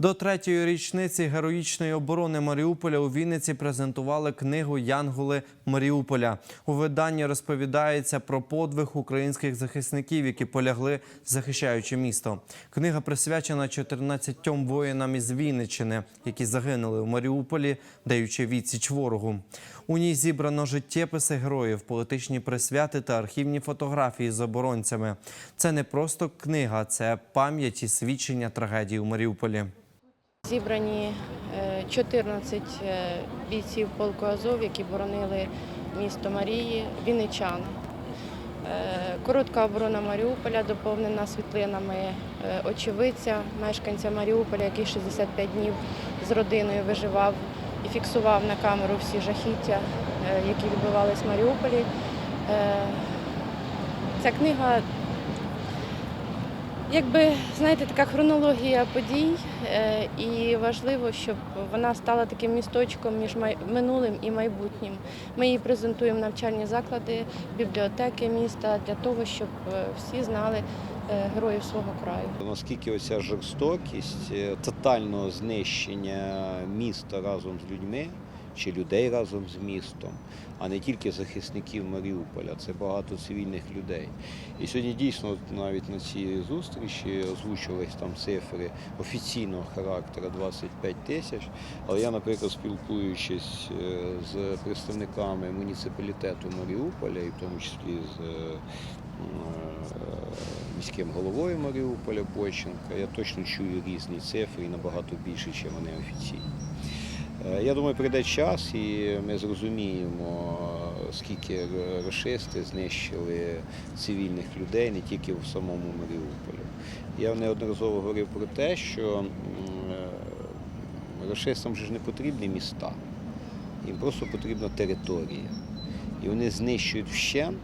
До третьої річниці героїчної оборони Маріуполя у Вінниці презентували книгу Янголи Маріуполя. У виданні розповідається про подвиг українських захисників, які полягли, захищаючи місто. Книга присвячена 14 воїнам із Вінниччини, які загинули у Маріуполі, даючи відсіч ворогу. У ній зібрано життєписи героїв, політичні присвяти та архівні фотографії з оборонцями. Це не просто книга, це пам'ять і свідчення трагедії у Маріуполі. Зібрані е, 14 е, бійців полку Азов, які боронили місто Марії, вінничани. Е, Коротка оборона Маріуполя доповнена світлинами е, очевидця, мешканця Маріуполя, який 65 днів з родиною виживав і фіксував на камеру всі жахіття, е, які відбувались в Маріуполі. Е, Ця книга Якби знаєте, така хронологія подій, е, і важливо, щоб вона стала таким місточком між минулим і майбутнім. Ми її презентуємо навчальні заклади, бібліотеки міста для того, щоб е, всі знали е, героїв свого краю. Наскільки оця жорстокість тотального знищення міста разом з людьми чи людей разом з містом, а не тільки захисників Маріуполя, це багато цивільних людей. І сьогодні дійсно навіть на цій зустрічі озвучувались там цифри офіційного характеру 25 тисяч. Але я, наприклад, спілкуючись е, з представниками муніципалітету Маріуполя, і в тому числі з е, е, міським головою Маріуполя Бойченка, я точно чую різні цифри і набагато більше, ніж вони офіційні. Е, Я думаю, прийде час, і ми зрозуміємо, скільки рашисти знищили цивільних людей не тільки в самому Маріуполі. Я неодноразово говорив про те, що е, рашистам ж не потрібні міста, їм просто потрібна територія. І вони знищують вщент